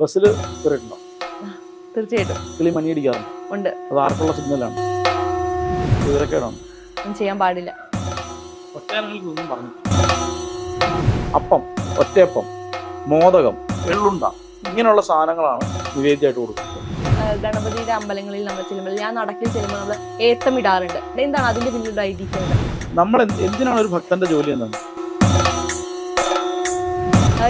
ബസ്സിൽ കയറിയിട്ടുണ്ടോ? തീർച്ചയായിട്ടും. കിളി മണിയടിക്കാറുണ്ട് ഉണ്ട്. അത് ആർക്കുള്ള സിഗ്നലാണ്. വിവരക്കേടാണ്? ചെയ്യാൻ പാടില്ല. ഒന്നും പറഞ്ഞു അപ്പം ഒറ്റയപ്പം മോദകം എള്ളുണ്ട ഇങ്ങനെയുള്ള സാധനങ്ങളാണ് നിവേദ്യമായിട്ട് കൊടുക്കുന്നത്. ഗണപതിയുടെ അമ്പലങ്ങളിൽ നമ്മൾ ചെല്ലുമ്പോൾ ഞാൻ നടക്കിൽ ചെല്ലുമ്പോൾ നമ്മൾ ഏത്തം ഇടാറുണ്ട്. എന്താണ് അതിന്റെ പിന്നിലുള്ള ഐതിഹ്യം? നമ്മൾ എന്ത്- എന്തിനാണ് ഒരു ഭക്തന്റെ ജോലി എന്താണ്?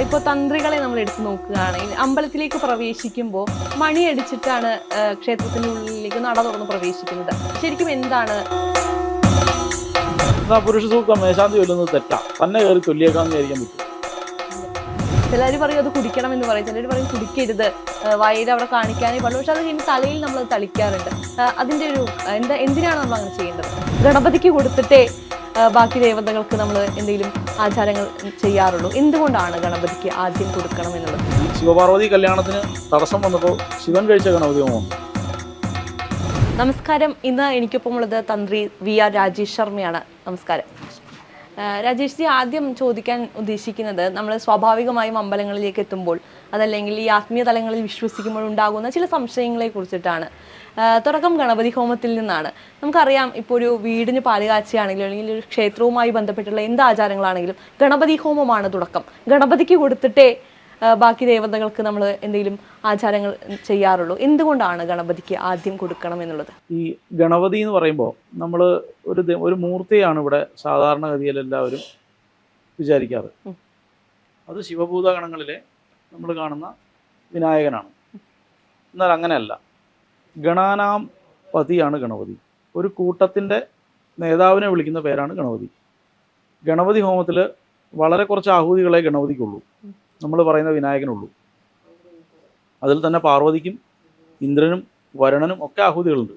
ഇപ്പോൾ തന്ത്രികളെ നമ്മൾ എടുത്തു നോക്കുകയാണെങ്കിൽ അമ്പലത്തിലേക്ക് പ്രവേശിക്കുമ്പോൾ മണിയടിച്ചിട്ടാണ് ഉള്ളിലേക്ക് നട തുറന്ന് പ്രവേശിക്കുന്നത്. ശരിക്കും എന്താണ്? എന്നാ പുരുഷ സൂക്തം മേശാന്തി ചൊല്ലുന്നത് തെറ്റാ. തന്നെ കയറി ചൊല്ലിയേക്കാന്ന് വിചാരിക്കാൻ പറ്റും. ചിലർ പറയും അത് കുടിക്കണം എന്ന് പറയും. ചിലർ പറയും കുടിക്കരുത്. വയൽ അവിടെ കാണിക്കാനേ പാടുള്ളൂ. പക്ഷെ അത് കഴിഞ്ഞ് തലയിൽ നമ്മൾ അത് തളിക്കാറുണ്ട് അതിന്റെ ഒരു എന്താ എന്തിനാണ് നമ്മൾ അങ്ങനെ ചെയ്യേണ്ടത്? ഗണപതിക്ക് കൊടുത്തിട്ടേ ബാക്കി ദേവതകൾക്ക് നമ്മൾ എന്തെങ്കിലും ആചാരങ്ങൾ ചെയ്യാറുള്ളൂ. എന്തുകൊണ്ടാണ് ഗണപതിക്ക് ആദ്യം കൊടുക്കണം എന്നുള്ളത്? ശിവപാർവതി കല്യാണത്തിന് തടസ്സം വന്നപ്പോൾ ശിവൻ കഴിച്ച ഗണപതി ഹോമം നമസ്കാരം. ഇന്ന് എനിക്കൊപ്പം ഉള്ളത് തന്ത്രി വി ആർ രാജേഷ് ശർമ്മയാണ്. നമസ്കാരം. രാജേഷ് ജി ആദ്യം ചോദിക്കാൻ ഉദ്ദേശിക്കുന്നത് നമ്മൾ സ്വാഭാവികമായും അമ്പലങ്ങളിലേക്ക് എത്തുമ്പോൾ അതല്ലെങ്കിൽ ഈ ആത്മീയ തലങ്ങളിൽ വിശ്വസിക്കുമ്പോൾ ഉണ്ടാകുന്ന ചില സംശയങ്ങളെ കുറിച്ചിട്ടാണ്. തുടക്കം ഗണപതി ഹോമത്തിൽ നിന്നാണ്. നമുക്കറിയാം ഇപ്പോൾ ഒരു വീടിന് പാലുകാഴ്ചയാണെങ്കിലും അല്ലെങ്കിൽ ഒരു ക്ഷേത്രവുമായി ബന്ധപ്പെട്ടുള്ള എന്ത് ആചാരങ്ങളാണെങ്കിലും ഗണപതി ഹോമമാണ് തുടക്കം. ഗണപതിക്ക് കൊടുത്തിട്ടേ ബാക്കി ദേവതകൾക്ക് നമ്മൾ എന്തെങ്കിലും ആചാരങ്ങൾ ചെയ്യാറുള്ളൂ. എന്തുകൊണ്ടാണ് ഗണപതിക്ക് ആദ്യം കൊടുക്കണം എന്നുള്ളത്? ഈ ഗണപതി എന്ന് പറയുമ്പോൾ നമ്മൾ ഒരു ഒരു മൂർത്തിയാണ് ഇവിടെ സാധാരണഗതിയിൽ എല്ലാവരും വിചാരിക്കാറ്. അത് അത് ശിവഭൂതഗണങ്ങളിലെ നമ്മൾ കാണുന്ന വിനായകനാണ്. എന്നാൽ അങ്ങനെയല്ല. ഗണാനാം പതിയാണ് ഗണപതി. ഒരു കൂട്ടത്തിന്റെ നേതാവിനെ വിളിക്കുന്ന പേരാണ് ഗണപതി. ഗണപതി ഹോമത്തിൽ വളരെ കുറച്ച് ആഹൂതികളെ ഗണപതിക്കുള്ളൂ. നമ്മൾ പറയുന്ന വിനായകനുള്ളൂ. അതിൽ തന്നെ പാർവതിക്കും ഇന്ദ്രനും വരുണനും ഒക്കെ ആഹുതികളുണ്ട്.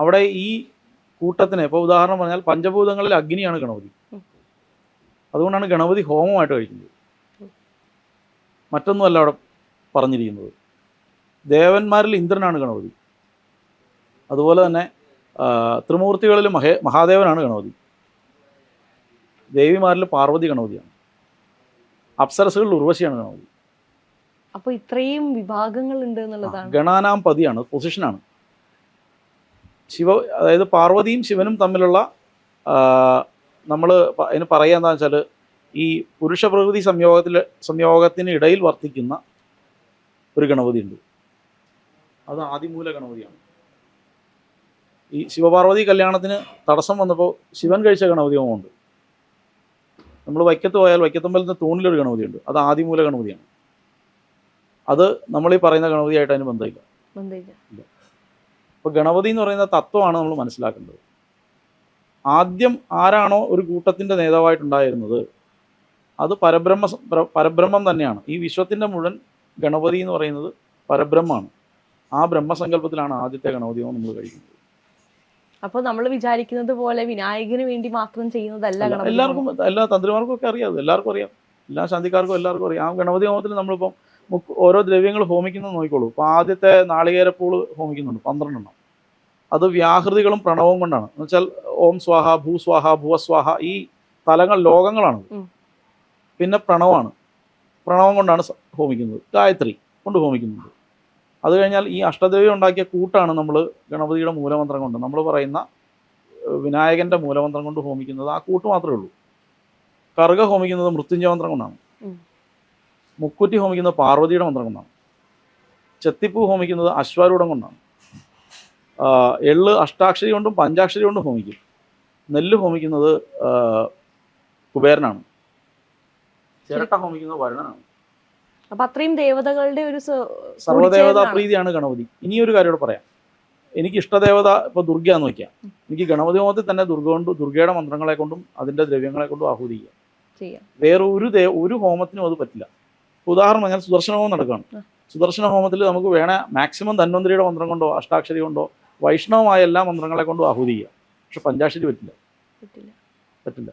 അവിടെ ഈ കൂട്ടത്തിന് ഇപ്പോൾ ഉദാഹരണം പറഞ്ഞാൽ പഞ്ചഭൂതങ്ങളിൽ അഗ്നിയാണ് ഗണപതി. അതുകൊണ്ടാണ് ഗണപതി ഹോമമായിട്ട് കഴിക്കുന്നത്. മറ്റൊന്നുമല്ല അവിടെ പറഞ്ഞിരിക്കുന്നത്. ദേവന്മാരിൽ ഇന്ദ്രനാണ് ഗണപതി. അതുപോലെ തന്നെ ത്രിമൂർത്തികളിൽ മഹേ മഹാദേവനാണ് ഗണപതി. ദേവിമാരിൽ പാർവതി ഗണപതിയാണ്. അപ്സരസുകളിൽ ഉർവശിയാണ് ഗണപതി അപ്പൊ ഇത്രയും വിഭാഗങ്ങൾ ഉണ്ട് എന്നുള്ളതാണ്. ഗണാനാം പതിയാണ് പൊസിഷനാണ്. ശിവ അതായത് പാർവതിയും ശിവനും തമ്മിലുള്ള നമ്മൾ അതിന് പറയുക എന്താണെന്ന് വെച്ചാൽ ഈ പുരുഷ പ്രകൃതി സംയോഗത്തിൽ സംയോഗത്തിന് ഇടയിൽ വർത്തിക്കുന്ന ഒരു ഗണപതി ഉണ്ട്. അത് ആദിമൂല ഗണപതിയാണ്. ഈ ശിവപാർവതി കല്യാണത്തിന് തടസ്സം വന്നപ്പോൾ ശിവൻ കഴിച്ച ഗണപതി ഹോമമുണ്ട് നമ്മൾ വൈക്കത്ത് പോയാൽ വൈക്കത്തമ്പലത്തിന് തൂണിലൊരു ഗണപതിയുണ്ട്. അത് ആദിമൂല ഗണപതിയാണ്. അത് നമ്മൾ ഈ പറയുന്ന ഗണപതിയായിട്ട് അതിന് ബന്ധമില്ല. ബന്ധമില്ല. അപ്പോൾ ഗണപതി എന്ന് പറയുന്ന തത്വമാണ് നമ്മൾ മനസ്സിലാക്കേണ്ടത്. ആദ്യം ആരാണോ ഒരു കൂട്ടത്തിന്റെ നേതാവായിട്ടുണ്ടായിരുന്നത് അത് പരബ്രഹ്മ പരബ്രഹ്മം തന്നെയാണ്. ഈ വിശ്വത്തിന്റെ മുഴുവൻ ഗണപതി എന്ന് പറയുന്നത് പരബ്രഹ്മമാണ്. ആ ബ്രഹ്മസങ്കല്പത്തിലാണ് ആദ്യത്തെ ഗണപതിയോ നമ്മൾ കഴിക്കുന്നത്. അപ്പൊ നമ്മൾ വിചാരിക്കുന്നത് പോലെ വിനായകന് വേണ്ടി മാത്രം ചെയ്യുന്നതല്ല ഗണപതി എല്ലാവർക്കും എല്ലാ തന്ത്രിമാർക്കും ഒക്കെ അറിയാം എല്ലാവർക്കും അറിയാം. എല്ലാ ശാന്തിക്കാർക്കും എല്ലാവർക്കും അറിയാം. ആ ഗണപതി ഹോമത്തിൽ നമ്മളിപ്പം ഓരോ ദ്രവ്യങ്ങൾ ഹോമിക്കുന്നത് നോക്കിക്കോളൂ. ഇപ്പോൾ ആദ്യത്തെ നാളികേരപ്പൂൾ ഹോമിക്കുന്നുണ്ട് പന്ത്രണ്ടെണ്ണം. അത് വ്യാഹൃതികളും പ്രണവവും കൊണ്ടാണ്. എന്ന് വെച്ചാൽ ഓം സ്വാഹ ഭൂസ്വാഹ ഭുവസ്വാഹ ഈ തലങ്ങൾ ലോകങ്ങളാണ്. പിന്നെ പ്രണവമാണ്. പ്രണവം കൊണ്ടാണ് ഹോമിക്കുന്നത്. ഗായത്രി കൊണ്ട് ഹോമിക്കുന്നുണ്ട്. അത് കഴിഞ്ഞാൽ ഈ അഷ്ടദേവി ഉണ്ടാക്കിയ കൂട്ടാണ് നമ്മൾ ഗണപതിയുടെ മൂലമന്ത്രം കൊണ്ട്. നമ്മൾ പറയുന്ന വിനായകന്റെ മൂലമന്ത്രം കൊണ്ട് ഹോമിക്കുന്നത് ആ കൂട്ട് മാത്രമേ ഉള്ളൂ. കറുക ഹോമിക്കുന്നത് മൃത്യുഞ്ജയ മന്ത്രം കൊണ്ടാണ്. മുക്കുറ്റി ഹോമിക്കുന്നത് പാർവതിയുടെ മന്ത്രം കൊണ്ടാണ്. ചെത്തിപ്പൂ ഹോമിക്കുന്നത് അശ്വാരൂഢം കൊണ്ടാണ്. എള്ള് അഷ്ടാക്ഷരി കൊണ്ടും പഞ്ചാക്ഷരി കൊണ്ടും ഹോമിക്കും. നെല്ല് ഹോമിക്കുന്നത് കുബേരനാണ്. ചിരട്ട ഹോമിക്കുന്നത് വരുണനാണ്. അപ്പൊ അത്രയും ദേവതകളുടെ ഒരു സർവദേവതാ പ്രീതിയാണ് ഗണപതി. ഇനിയൊരു കാര്യം കൂടെ പറയാം. എനിക്ക് ഇഷ്ടദേവത ഇപ്പൊ ദുർഗ എന്ന് വെക്കാം എനിക്ക് ഗണപതി ഹോമത്തിൽ തന്നെ ദുർഗ കൊണ്ട് ദുർഗയുടെ മന്ത്രങ്ങളെ കൊണ്ടും അതിന്റെ ദ്രവ്യങ്ങളെ കൊണ്ടും ആഹൂതിക്കാം ചെയ്യാം. വേറെ ഒരു ദേ ഒരു ഹോമത്തിനും അത് പറ്റില്ല. ഉദാഹരണം അങ്ങനെ സുദർശന ഹോമം നടക്കുകയാണ്. സുദർശന ഹോമത്തിൽ നമുക്ക് വേണ മാക്സിമം ധന്വന്തരിയുടെ മന്ത്രം കൊണ്ടോ അഷ്ടാക്ഷരി കൊണ്ടോ വൈഷ്ണവമായ എല്ലാ മന്ത്രങ്ങളെ കൊണ്ടും ആഹൂതി ചെയ്യാം പക്ഷെ പഞ്ചാക്ഷരി പറ്റില്ല. പറ്റില്ല.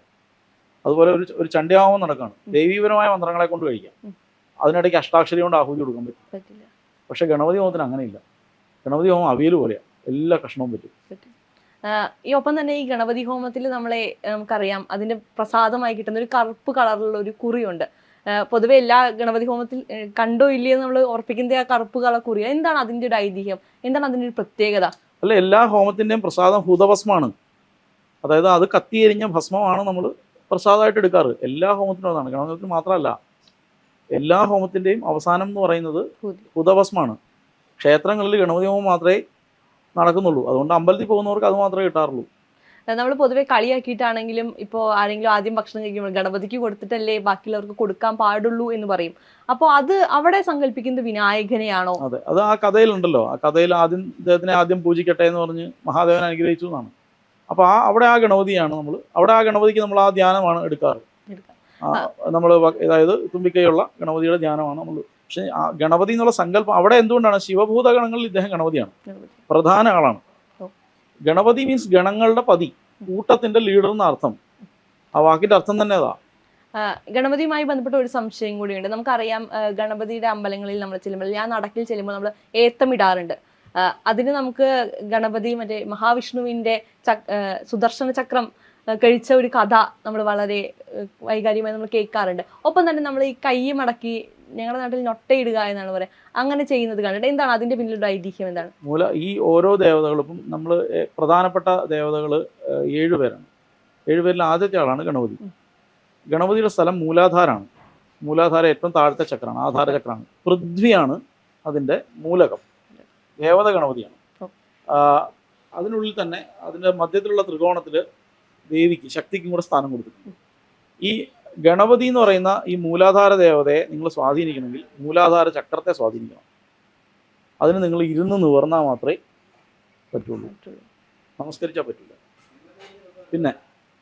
അതുപോലെ ഒരു ഒരു ചണ്ഡ്യാഹോമം നടക്കുകയാണ്. ദൈവീപരമായ മന്ത്രങ്ങളെ കൊണ്ട് കഴിക്കാം. അതിനിടയ്ക്ക് അഷ്ടാക്ഷരി കൊണ്ട് ആഹുതി കൊടുക്കാൻ പറ്റും. പക്ഷെ ഗണപതി ഹോമത്തിന് അങ്ങനെയില്ല. ഗണപതി ഹോമം അവിയൽ പോലെയാണ് എല്ലാ കഷ്ണവും പറ്റും. ഈ ഒപ്പം തന്നെ ഈ ഗണപതി ഹോമത്തിൽ നമ്മളെ നമുക്കറിയാം അതിന്റെ പ്രസാദമായി കിട്ടുന്ന ഒരു കറുപ്പ് കളറിലുള്ള ഒരു കുറിയുണ്ട്. പൊതുവെ എല്ലാ ഗണപതി ഹോമത്തിൽ കണ്ടോ ഇല്ലയോ നമ്മൾ ഉറപ്പിക്കുന്ന ആ കറുപ്പ് കളർ കുറി. എന്താണ് അതിന്റെ ഒരു ഐതിഹ്യം? എന്താണ് അതിന്റെ ഒരു പ്രത്യേകത? അല്ല എല്ലാ ഹോമത്തിന്റെയും പ്രസാദം ഹൂതഭസ്മാണ് അതായത് അത് കത്തിയെരിഞ്ഞ ഭസ്മമാണ് നമ്മൾ പ്രസാദമായിട്ട് എടുക്കാറ്. എല്ലാ ഹോമത്തിനും അതാണ്. ഗണപതി മാത്രമല്ല എല്ലാ ഹോമത്തിന്റെയും അവസാനം എന്ന് പറയുന്നത് പുതഭസ്മാണ്. ക്ഷേത്രങ്ങളിൽ ഗണപതി ഹോമം മാത്രമേ നടക്കുന്നുള്ളൂ. അതുകൊണ്ട് അമ്പലത്തിൽ പോകുന്നവർക്ക് അത് മാത്രമേ കിട്ടാറുള്ളൂ. നമ്മൾ പൊതുവെ കളിയാക്കിയിട്ടാണെങ്കിലും ഇപ്പോൾ ആരെങ്കിലും ആദ്യം ഭക്ഷണം കഴിക്കുമ്പോൾ ഗണപതിക്ക് കൊടുത്തിട്ടല്ലേ ബാക്കിയുള്ളവർക്ക് കൊടുക്കാൻ പാടുള്ളൂ എന്ന് പറയും. അപ്പോൾ അത് അവിടെ സങ്കല്പിക്കുന്നത് വിനായകനെയാണോ? അതെ. അത് ആ കഥയിലുണ്ടല്ലോ. ആ കഥയിൽ ആദ്യം അദ്ദേഹത്തിനെ ആദ്യം പൂജിക്കട്ടെ എന്ന് പറഞ്ഞ് മഹാദേവൻ അനുഗ്രഹിച്ചു എന്നാണ്. അപ്പോൾ ആ അവിടെ ആ ഗണപതിയാണ് നമ്മൾ അവിടെ ആ ഗണപതിക്ക് നമ്മൾ ആ ധ്യാനമാണ് എടുക്കാറ്. എടുക്കാം. നമ്മൾ അതായത് തുമ്പിക്കൈയുള്ള ഗണപതിയുടെ ധ്യാനമാണ് നമ്മൾ പക്ഷേ ആ ഗണപതി എന്നുള്ള സങ്കല്പം അവിടെ എന്തുകൊണ്ടാണ്? ശിവഭൂത ഗണങ്ങളിൽ ഇദ്ദേഹം ഗണപതിയാണ്. ഗണപതി. പ്രധാന ആളാണ്. ഗണപതി മീൻസ് ഗണങ്ങളുടെ പതി കൂട്ടത്തിന്റെ ലീഡർ എന്ന അർത്ഥം. ആ വാക്കിന്റെ അർത്ഥം തന്നെ അതാ. ഗണപതിയുമായി ബന്ധപ്പെട്ട ഒരു സംശയം കൂടിയുണ്ട്. നമുക്കറിയാം ഗണപതിയുടെ അമ്പലങ്ങളിൽ നമ്മൾ ചെല്ലുമ്പോൾ ഞാൻ നടക്കിൽ ചെല്ലുമ്പോൾ നമ്മൾ ഏത്തമിടാറുണ്ട് ഇടാറുണ്ട്. അതിന് നമുക്ക് ഗണപതി മറ്റേ മഹാവിഷ്ണുവിന്റെ ചക്- സുദർശന ചക്രം കഴിച്ച ഒരു കഥ നമ്മൾ വളരെ വൈകാരികമായി നമ്മൾ കേൾക്കാറുണ്ട്. ഒപ്പം തന്നെ നമ്മൾ ഈ കൈ മടക്കി ഞങ്ങളുടെ നാട്ടിൽ നൊട്ടയിടുക എന്നാണ് പറയുക. അങ്ങനെ ചെയ്യുന്നത് കണ്ടിട്ട് എന്താണ് അതിന്റെ പിന്നിലുള്ള ഐതിഹ്യം എന്താണ്? മൂല ഈ ഓരോ ദേവതകളും നമ്മൾ പ്രധാനപ്പെട്ട ദേവതകൾ ഏഴുപേരാണ് ഏഴുപേരിൽ ആദ്യത്തെ ആളാണ് ഗണപതി. ഗണപതിയുടെ സ്ഥലം മൂലാധാരാണ്. മൂലാധാര ഏറ്റവും താഴത്തെ ചക്രമാണ് ആധാര ചക്രമാണ്. പൃഥ്വിയാണ് അതിന്റെ മൂലകം. ദേവത ഗണപതിയാണ്. അതിനുള്ളിൽ തന്നെ അതിന്റെ മധ്യത്തിലുള്ള ത്രികോണത്തിൽ ദേവിക്ക് ശക്തിക്കും കൂടെ സ്ഥാനം കൊടുത്തിട്ടുണ്ട്. ഈ ഗണപതി എന്ന് പറയുന്ന ഈ മൂലാധാര ദേവതയെ നിങ്ങൾ സ്വാധീനിക്കണമെങ്കിൽ മൂലാധാര ചക്രത്തെ സ്വാധീനിക്കണം. അതിന് നിങ്ങൾ ഇരുന്ന് നിവർന്നാൽ മാത്രമേ പറ്റുള്ളൂ. നമസ്കരിച്ചാൽ പറ്റില്ല പിന്നെ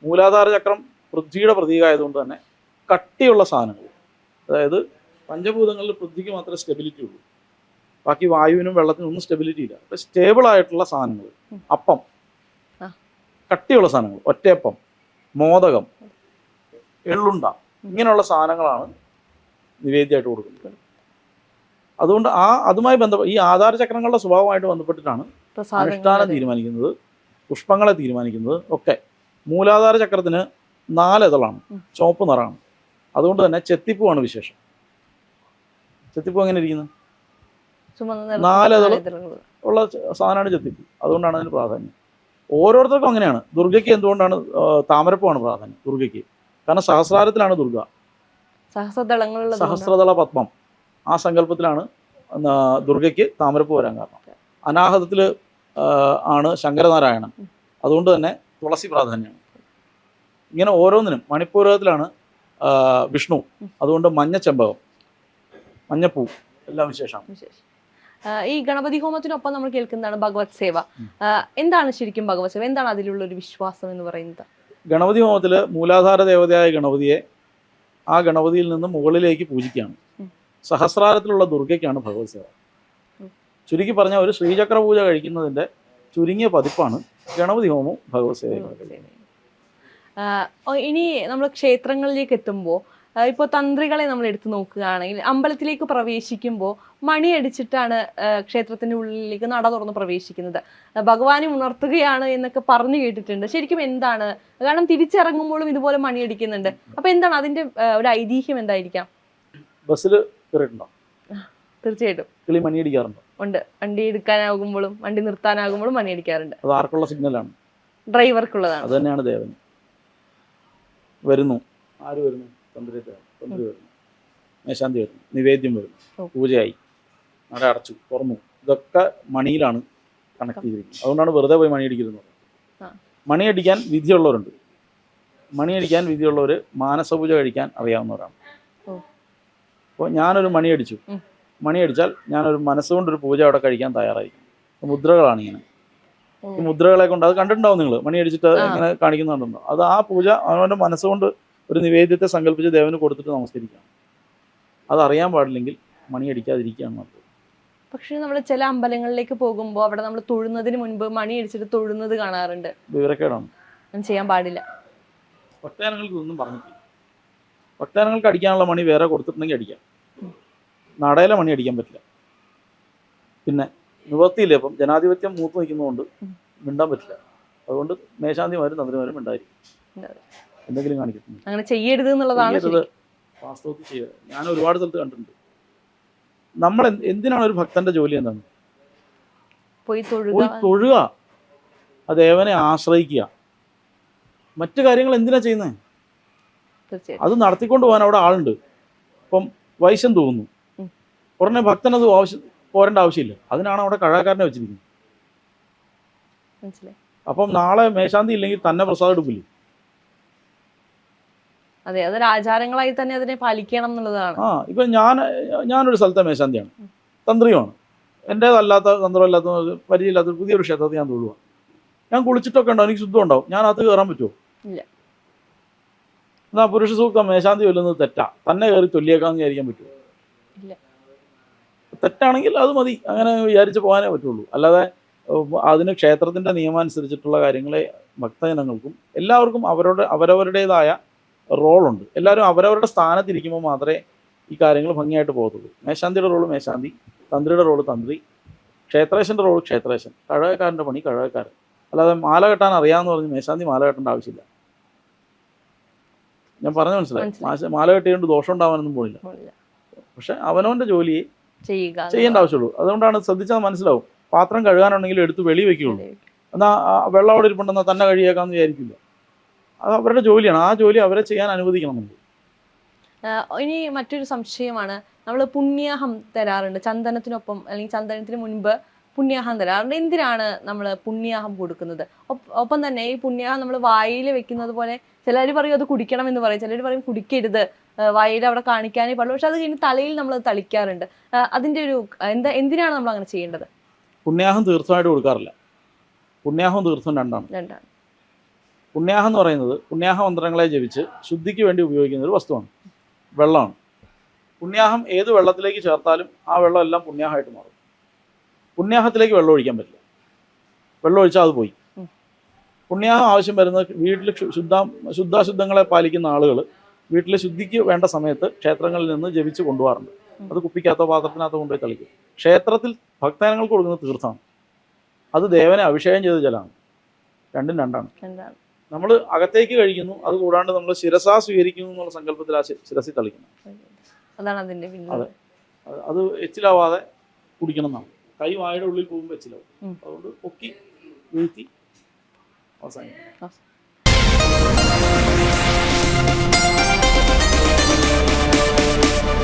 മൂലാധാര ചക്രം പൃഥ്വിയുടെ പ്രതീകമായതുകൊണ്ട് തന്നെ കട്ടിയുള്ള സാധനങ്ങൾ അതായത് പഞ്ചഭൂതങ്ങളിൽ പൃഥ്വിക്ക് മാത്രമേ സ്റ്റെബിലിറ്റി ഉള്ളൂ. ബാക്കി വായുവിനും വെള്ളത്തിനും ഒന്നും സ്റ്റെബിലിറ്റി ഇല്ല. അപ്പോൾ സ്റ്റേബിൾ ആയിട്ടുള്ള സാധനങ്ങൾ അപ്പം. കട്ടിയുള്ള സാധനങ്ങൾ. ഒറ്റയപ്പം മോദകം എള്ളുണ്ട ഇങ്ങനെയുള്ള സാധനങ്ങളാണ് നിവേദ്യമായിട്ട് കൊടുക്കുന്നത്. അതുകൊണ്ട് ആ അതുമായി ബന്ധപ്പെട്ട് ഈ ആധാര ചക്രങ്ങളുടെ സ്വഭാവമായിട്ട് ബന്ധപ്പെട്ടിട്ടാണ് അനുഷ്ഠാനം തീരുമാനിക്കുന്നത് പുഷ്പങ്ങളെ തീരുമാനിക്കുന്നത് ഒക്കെ. മൂലാധാര ചക്രത്തിന് നാല് ഇതളാണ്. ഉം. ചുവപ്പ് നിറമാണ്. അതുകൊണ്ട് തന്നെ ചെത്തിപ്പൂവാണ് വിശേഷം. ചെത്തിപ്പൂ എങ്ങനെ ഇരിക്കുന്നത് നാല് ഉള്ള സാധനമാണ് ചെത്തിപ്പൂ. അതുകൊണ്ടാണ് അതിന് പ്രാധാന്യം. ഓരോരുത്തർക്കും അങ്ങനെയാണ്. ദുർഗയ്ക്ക് എന്തുകൊണ്ടാണ് താമരപ്പാണ് പ്രാധാന്യം ദുർഗയ്ക്ക്? കാരണം സഹസ്രാരത്തിലാണ് ദുർഗ. സഹസ്രദളങ്ങളുള്ള സഹസ്രദള പത്മം. ആ സങ്കല്പത്തിലാണ് ദുർഗയ്ക്ക് താമരപ്പ് വരാൻ കാരണം. അനാഹതത്തിൽ ആണ് ശങ്കരനാരായണൻ. അതുകൊണ്ട് തന്നെ തുളസി പ്രാധാന്യമാണ്. ഇങ്ങനെ ഓരോന്നിനും മണിപ്പൂരകത്തിലാണ് വിഷ്ണു. അതുകൊണ്ട് മഞ്ഞ ചെമ്പകം മഞ്ഞപ്പൂ എല്ലാം വിശേഷമാണ്. വിശേഷം. ഈ ഗണപതി ഹോമത്തിനൊപ്പം നമ്മൾ കേൾക്കുന്നതാണ് ഭഗവത് സേവ. എന്താണ് ശരിക്കും ഭഗവത് സേവ? എന്താണ് അതിലുള്ള ഒരു വിശ്വാസം എന്ന് പറയുന്നത്? ഗണപതി ഹോമത്തിൽ മൂലാധാര ദേവതയായ ഗണപതിയെ ആ ഗണപതിയിൽ നിന്ന് മുകളിലേക്ക് പൂജിക്കുകയാണ്. സഹസ്രാരത്തിലുള്ള ദുർഗയ്ക്കാണ് ഭഗവത് സേവ. ചുരുക്കി പറഞ്ഞ ഒരു ശ്രീചക്ര പൂജ കഴിക്കുന്നതിന്റെ ചുരുങ്ങിയ പതിപ്പാണ് ഗണപതി ഹോമവും ഭഗവത് സേവ. ഇനി നമ്മൾ ക്ഷേത്രങ്ങളിലേക്ക് എത്തുമ്പോൾ ഇപ്പോൾ തന്ത്രികളെ നമ്മൾ എടുത്തു നോക്കുകയാണെങ്കിൽ അമ്പലത്തിലേക്ക് പ്രവേശിക്കുമ്പോൾ മണിയടിച്ചിട്ടാണ് ക്ഷേത്രത്തിന്റെ ഉള്ളിലേക്ക് നട തുറന്ന് പ്രവേശിക്കുന്നത്. ഭഗവാനെ ഉണർത്തുകയാണ് എന്നൊക്കെ പറഞ്ഞു കേട്ടിട്ടുണ്ട്. ശരിക്കും എന്താണ്? കാരണം തിരിച്ചിറങ്ങുമ്പോഴും ഇതുപോലെ മണിയടിക്കുന്നുണ്ട്. അപ്പൊ എന്താണ് അതിന്റെ ഒരു ഐതിഹ്യം എന്തായിരിക്കാം? ബസ്സിൽ തീർച്ചയായിട്ടും. കിളി മണിയടിക്കാറുണ്ടോ? ഉണ്ട്. വണ്ടി എടുക്കാനാകുമ്പോഴും വണ്ടി നിർത്താനാകുമ്പോഴും മണിയടിക്കാറുണ്ട്. അത് ആർക്കുള്ള സിഗ്നലാണ്? ഡ്രൈവർക്കുള്ളതാണ്. അത് തന്നെയാണ് ദേവൻ വരുന്നു. ആര് വരുന്നു? തന്ത്രി തന്ത്രി വരുന്നു. മേശാന്തി വരുന്നു. നിവേദ്യം വരുന്നു. പൂജയായി. നട അടച്ചു തുറന്നു. ഇതൊക്കെ മണിയിലാണ് കണക്ട് ചെയ്തിരിക്കുന്നത്. അതുകൊണ്ടാണ് വെറുതെ പോയി മണിയടിക്കുന്നത്. മണിയടിക്കാൻ വിധിയുള്ളവരുണ്ട്. മണിയടിക്കാൻ വിധിയുള്ളവർ മാനസപൂജ കഴിക്കാൻ അറിയാവുന്നവരാണ്. അപ്പോൾ ഞാനൊരു മണിയടിച്ചു. മണിയടിച്ചാൽ ഞാനൊരു മനസ്സുകൊണ്ടൊരു പൂജ അവിടെ കഴിക്കാൻ തയ്യാറായിരിക്കും. മുദ്രകളാണ് ഇങ്ങനെ. ഈ മുദ്രകളെ കൊണ്ട് അത് കണ്ടിട്ടുണ്ടാവും നിങ്ങൾ മണിയടിച്ചിട്ട്. ഇങ്ങനെ കാണിക്കുന്നുണ്ടോ അത് ആ പൂജ അവനവന്റെ മനസ്സുകൊണ്ട് ഒരു നിവേദ്യത്തെ സങ്കല്പിച്ച് ദേവന് കൊടുത്തിട്ട് നമസ്കരിക്കാം. അതറിയാൻ പാടില്ലെങ്കിൽ മണിയടിക്കാതിരിക്കുകയാണ് നല്ലത്. പക്ഷേ നമ്മൾ ചില അമ്പലങ്ങളിലേക്ക് പോകുമ്പോൾ അവിടെ നമ്മൾ തൊഴുന്നതിന് മുൻപ് മണി അടിച്ചിട്ട് തൊഴുന്നത് കാണാറുണ്ട്. വിവരക്കേടാണ്. ചെയ്യാൻ പാടില്ല. ഭക്താനങ്ങൾക്ക് ഇതൊന്നും പറഞ്ഞിട്ടില്ല. ഭക്താനങ്ങൾക്ക് അടിക്കാനുള്ള മണി വേറെ കൊടുത്തിട്ടുണ്ടെങ്കിൽ അടിക്കാം. നടയിലെ മണി അടിക്കാൻ പറ്റില്ല. പിന്നെ നിവർത്തിയില്ലേ ഇപ്പം ജനാധിപത്യം മൂത്ത് നിൽക്കുന്നതുകൊണ്ട് മിണ്ടാൻ പറ്റില്ല. അതുകൊണ്ട് മേശാന്തിമാരും തന്ത്രിമാരും മിണ്ടായിരിക്കും എന്തെങ്കിലും കാണിക്കുന്നു അങ്ങനെ ചെയ്യരുത് എന്നുള്ളതാണ് വാസ്തവത്തിൽ ചെയ്യുക ഞാൻ ഒരുപാട് സ്ഥലത്ത് കണ്ടിട്ടുണ്ട്. നമ്മൾ എന്തിനാണ് ഒരു ഭക്തന്റെ ജോലി എന്താണ്? പോയി തൊഴുക. ആ ദേവനെ ആശ്രയിക്കുക. മറ്റു കാര്യങ്ങൾ എന്തിനാ ചെയ്യുന്നത് അത് നടത്തിക്കൊണ്ട് പോകാൻ അവിടെ ആളുണ്ട്. ഇപ്പം വൈശ്യം തോന്നുന്നു. ഉടനെ അത് ആവശ്യം പോരേണ്ട ആവശ്യമില്ല. അതിനാണ് അവിടെ കഴാക്കാരനെ വെച്ചിരിക്കുന്നത്. അപ്പം നാളെ മേശാന്തി ഇല്ലെങ്കിൽ തന്നെ പ്രസാദം എടുക്കില്ലേ? അതെ അതൊരു ആചാരങ്ങളായി തന്നെ അതിനെ പാലിക്കണം എന്നുള്ളതാണ്. ആ ഇപ്പൊ ഞാൻ ഞാനൊരു സ്ഥലത്തെ മേശാന്തിയാണ്. തന്ത്രിയുമാണ്. എന്റേതല്ലാത്ത തന്ത്രമല്ലാത്ത പരിചയമില്ലാത്ത പുതിയൊരു ക്ഷേത്രത്തിൽ ഞാൻ തൊഴുക ഞാൻ കുളിച്ചിട്ടൊക്കെ ഉണ്ടോ? എനിക്ക് ശുദ്ധം ഉണ്ടാവും. ഞാൻ അത് കയറാൻ പറ്റുമോ ഇല്ല. എന്നാ പുരുഷ സൂക്തം മേശാന്തി ചൊല്ലുന്നത് തെറ്റാ. തന്നെ കയറി തൊല്ലിയേക്കാന്ന് വിചാരിക്കാൻ പറ്റുമോ. തെറ്റാണെങ്കിൽ അത് മതി. അങ്ങനെ വിചാരിച്ച് പോകാനേ പറ്റുള്ളൂ. അല്ലാതെ അതിന് ക്ഷേത്രത്തിന്റെ നിയമം അനുസരിച്ചിട്ടുള്ള കാര്യങ്ങളെ ഭക്തജനങ്ങൾക്കും എല്ലാവർക്കും അവരുടെ അവരവരുടേതായ റോളുണ്ട്. എല്ലാവരും അവരവരുടെ സ്ഥാനത്തിരിക്കുമ്പോൾ മാത്രമേ ഈ കാര്യങ്ങൾ ഭംഗിയായിട്ട് പോകത്തുള്ളൂ. മേശാന്തിയുടെ റോൾ മേശാന്തി തന്ത്രിയുടെ റോൾ തന്ത്രി ക്ഷേത്രേശന്റെ റോൾ ക്ഷേത്രേശൻ കഴകക്കാരന്റെ പണി കഴകക്കാരൻ. അല്ലാതെ മാല കെട്ടാൻ അറിയാമെന്ന് പറഞ്ഞ് മേശാന്തി മാല കെട്ടേണ്ട ആവശ്യമില്ല. ഞാൻ പറഞ്ഞു മനസ്സിലായി. മാല കെട്ടിയോണ്ട് ദോഷം ഉണ്ടാവാനൊന്നും പോയില്ല. പക്ഷെ അവനവന്റെ ജോലിയെ ചെയ്യുക. ചെയ്യേണ്ട ആവശ്യമുള്ളൂ. അതുകൊണ്ടാണ് ശ്രദ്ധിച്ചാൽ മനസ്സിലാവും. പാത്രം കഴുകാനുണ്ടെങ്കിൽ എടുത്ത് വെളി വെക്കുകയുള്ളൂ. എന്നാൽ വെള്ളം അവിടെ ഇരിപ്പുണ്ടെന്നാൽ തന്നെ കഴിയേക്കാന്ന് വിചാരിക്കില്ല. അത് അവരുടെ ജോലിയാണ്. ആ ജോലി അവരെ ചെയ്യാൻ അനുവദിക്കണം നമ്മൾ ഇനി മറ്റൊരു സംശയമാണ്. നമ്മൾ പുണ്യാഹം തരാറുണ്ട്. ചന്ദനത്തിനൊപ്പം അല്ലെങ്കിൽ ചന്ദനത്തിന് മുൻപ് പുണ്യാഹം തരാറുണ്ട്. എന്തിനാണ് നമ്മൾ പുണ്യാഹം കൊടുക്കുന്നത്? ഒപ്പം തന്നെ ഈ പുണ്യാഹം നമ്മൾ വായിൽ വെക്കുന്നത് പോലെ ചിലർ പറയും അത് കുടിക്കണം എന്ന് പറയും. ചിലർ പറയും കുടിക്കരുത്. വായിൽ അവിടെ കാണിക്കാനേ പാടുള്ളൂ. പക്ഷെ അത് കഴിഞ്ഞ് തലയിൽ നമ്മൾ തളിക്കാറുണ്ട്. അതിന്റെ അതിന്റെ ഒരു എന്താ എന്തിനാണ് നമ്മൾ അങ്ങനെ ചെയ്യേണ്ടത്? പുണ്യാഹം തീർത്ഥമായിട്ട് കൊടുക്കാറില്ല. പുണ്യാഹം തീർത്ഥം രണ്ടാണ്. രണ്ടാണ്. പുണ്യാഹം എന്ന് പറയുന്നത് പുണ്യാഹ മന്ത്രങ്ങളെ ജപിച്ച് ശുദ്ധിക്ക് വേണ്ടി ഉപയോഗിക്കുന്ന ഒരു വസ്തുവാണ്. വെള്ളമാണ്. പുണ്യാഹം ഏത് വെള്ളത്തിലേക്ക് ചേർത്താലും ആ വെള്ളം എല്ലാം പുണ്യാഹമായിട്ട് മാറും. പുണ്യാഹത്തിലേക്ക് വെള്ളം ഒഴിക്കാൻ പറ്റില്ല. വെള്ളം ഒഴിച്ചാൽ അത് പോയി. പുണ്യാഹം ആവശ്യം വരുന്ന വീട്ടിൽ ശുദ്ധ ശുദ്ധാശുദ്ധങ്ങളെ പാലിക്കുന്ന ആളുകൾ വീട്ടിലെ ശുദ്ധിക്ക് വേണ്ട സമയത്ത് ക്ഷേത്രങ്ങളിൽ നിന്ന് ജപിച്ച് കൊണ്ടുപോകാറുണ്ട്. അത് കുപ്പിക്കകത്തോ പാത്രത്തിനകത്തോ കൊണ്ടുപോയി തളിക്കും. ക്ഷേത്രത്തിൽ ഭക്തജനങ്ങൾക്ക് കൊടുക്കുന്ന തീർത്ഥമാണ്. അത് ദേവനെ അഭിഷേകം ചെയ്ത ജലമാണ്. രണ്ടും രണ്ടാണ്. നമ്മൾ അകത്തേക്ക് കഴിക്കുന്നു അത് കൂടാണ്ട് നമ്മൾ ശിരസാ സ്വീകരിക്കുന്നു എന്നുള്ള സങ്കല്പത്തിൽ ആ ശിരസിൽ തളിക്കുന്നു അതാണ് അതിന്റെ അതെ. അത് എച്ചിലാവാതെ കുടിക്കണം എന്നാണ് കൈ വായുടെ ഉള്ളിൽ പോകുമ്പോൾ എച്ചിലാവും. അതുകൊണ്ട് പൊക്കി വീഴ്ത്തി അവസാനിക്കും.